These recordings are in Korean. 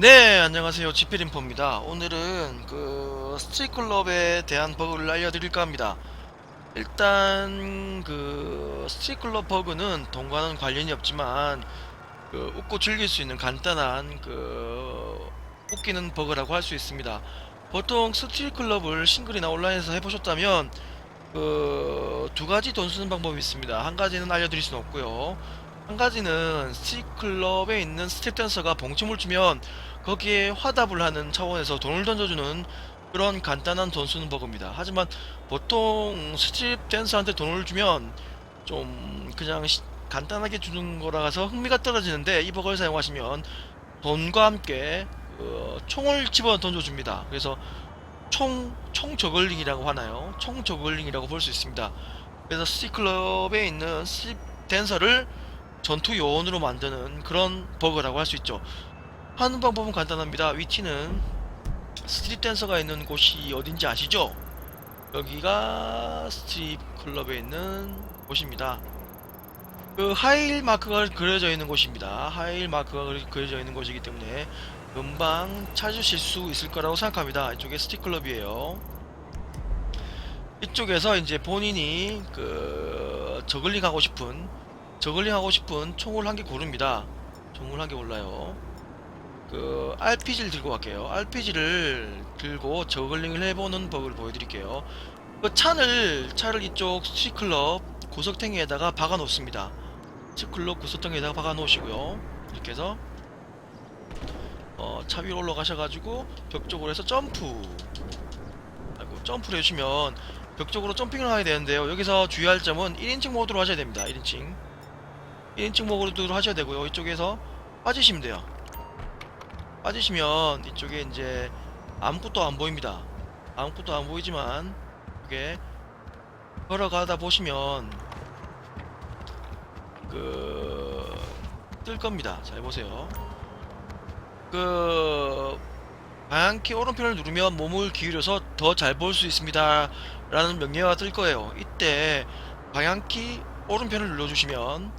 네, 안녕하세요. 지필인포입니다. 오늘은 그 스트릿클럽에 대한 버그를 알려드릴까 합니다. 일단 그 스트릿클럽 버그는 동과는 관련이 없지만 그 웃고 즐길 수 있는 간단한 그 웃기는 버그라고 할 수 있습니다. 보통 스트릿클럽을 싱글이나 온라인에서 해보셨다면 그 두 가지 돈 쓰는 방법이 있습니다. 한 가지는 알려드릴 수는 없고요. 한 가지는 스트릿클럽에 있는 스트릿 댄서가 봉춤을 추면 거기에 화답을 하는 차원에서 돈을 던져주는 그런 간단한 돈 쓰는 버그입니다. 하지만 보통 스트릿 댄서한테 돈을 주면 좀 그냥 시- 간단하게 주는 거라서 흥미가 떨어지는데 이 버그를 사용하시면 돈과 함께 어, 총을 집어 던져줍니다. 그래서 총, 총 저글링이라고 하나요? 총 저글링이라고 볼 수 있습니다. 그래서 스트릿클럽에 있는 스트릿 댄서를 전투 요원으로 만드는 그런 버그라고 할 수 있죠. 하는 방법은 간단합니다. 위치는 스트릿 댄서가 있는 곳이 어딘지 아시죠? 여기가 스트릿 클럽에 있는 곳입니다. 그 하일 마크가 그려져 있는 곳입니다. 하일 마크가 그려져 있는 곳이기 때문에 금방 찾으실 수 있을 거라고 생각합니다. 이쪽에 스트릿 클럽이에요. 이쪽에서 이제 본인이 그 저글링 하고 싶은 저글링 하고 싶은 총을 한 개 고릅니다. 총을 한개 골라요. 그 RPG를 들고 갈게요. RPG를 들고 저글링을 해보는 법을 보여드릴게요. 그 차를 차를 이쪽 스트릿클럽 고석탱이에다가 박아 놓습니다. 스트릿클럽 고석탱이에다가 박아 놓으시고요. 이렇게 해서 어, 차 위로 올라가셔가지고 벽 쪽으로 해서 점프. 아이고 점프를 해주시면 벽 쪽으로 점핑을 하게 되는데요. 여기서 주의할 점은 1인칭 모드로 하셔야 됩니다. 1인칭. 1인칭 모드로 하셔야 되고요. 이쪽에서 빠지시면 돼요. 빠지시면 이쪽에 이제 아무것도 안 보입니다. 아무것도 안 보이지만 이게 걸어가다 보시면 그 뜰 겁니다. 잘 보세요. 그 방향키 오른편을 누르면 몸을 기울여서 더 잘 볼 수 있습니다. 라는 명령어가 뜰 거예요. 이때 방향키 오른편을 눌러주시면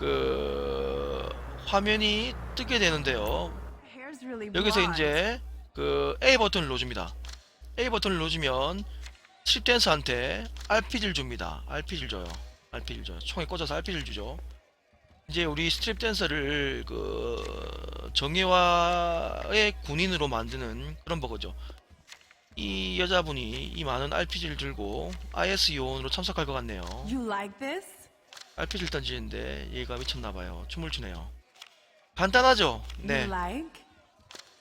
그 화면이 뜨게 되는데요. 여기서. 이제 그 A 버튼을 눌러줍니다. A 버튼을 스트립 댄서한테 RPG를 줍니다. RPG를 줘요. RPG를 줘요. 총에 꽂아서 RPG를 주죠. 이제 우리 스트립 댄서를 그 정예화의 군인으로 만드는 그런 버거죠. 이 여자분이 이 많은 RPG를 들고 IS 요원으로 참석할 것 같네요. You like this? RPG를 던지는데 얘가 미쳤나봐요. 춤을 추네요. 간단하죠? 네.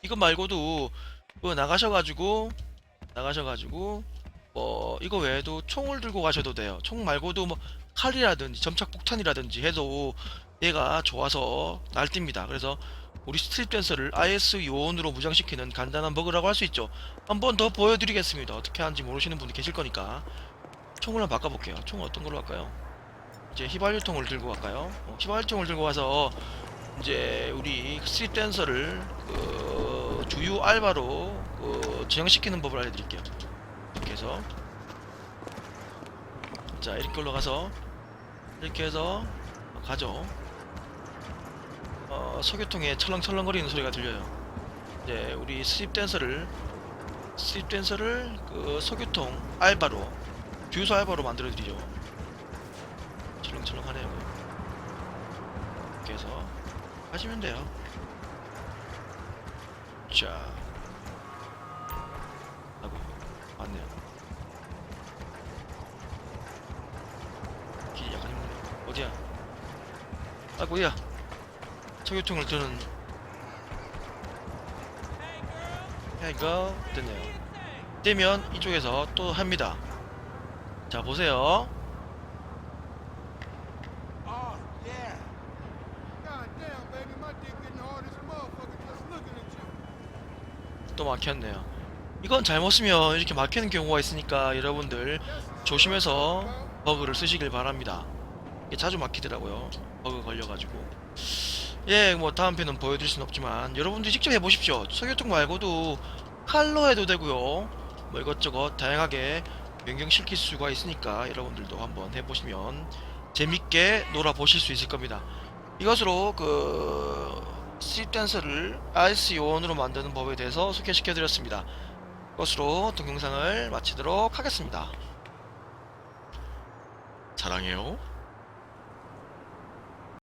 이거 말고도 그 나가셔가지고 나가셔가지고 뭐 이거 외에도 총을 들고 가셔도 돼요. 총 말고도 뭐 칼이라든지 점착 폭탄이라든지 해도 얘가 좋아서 날뜁니다. 그래서 우리 스트릿 댄서를 IS 요원으로 무장시키는 간단한 버그라고 할 수 있죠. 한번 더 보여드리겠습니다. 어떻게 하는지 모르시는 분이 계실 거니까 총을 한번 바꿔볼게요. 총 어떤 걸로 할까요? 이제 휘발유통을 들고 갈까요? 어, 휘발유통을 들고 가서 이제 우리 스트릿 댄서를 그 주유 알바로 그 진행시키는 법을 알려드릴게요. 이렇게 해서 자 이렇게 올라가서 이렇게 해서 가죠. 어, 석유통에 철렁철렁거리는 소리가 들려요. 이제 우리 스트릿 댄서를 스트릿 댄서를 그 석유통 알바로 주유소 알바로 만들어드리죠. 철렁철렁 하네요. 이렇게 해서 하시면 돼요. 자, 아이고 맞네요. 길이 약간 힘드네. 어디야? 아이고야. 석유통을 드는. 해가 됐네요. 되면 이쪽에서 또 합니다. 자 보세요. Yeah. God damn, baby, my dick getting hard as a motherfucker just looking at you. 또 막혔네요. 이건 잘못 쓰면 이렇게 막히는 경우가 있으니까 여러분들 조심해서 버그를 쓰시길 바랍니다. 이게 자주 막히더라고요. 버그 걸려가지고. 예, 뭐 다음 편은 보여드릴 순 없지만 여러분들이 직접 해보십시오. 석유통 말고도 칼로 해도 되고요. 뭐 이것저것 다양하게 변경시킬 수가 있으니까 여러분들도 한번 해보시면 재밌게 놀아보실 수 있을 겁니다. 이것으로 그 스트립 댄서를 아이스 요원으로 만드는 법에 대해서 소개시켜 드렸습니다. 이것으로 동영상을 마치도록 하겠습니다. 사랑해요.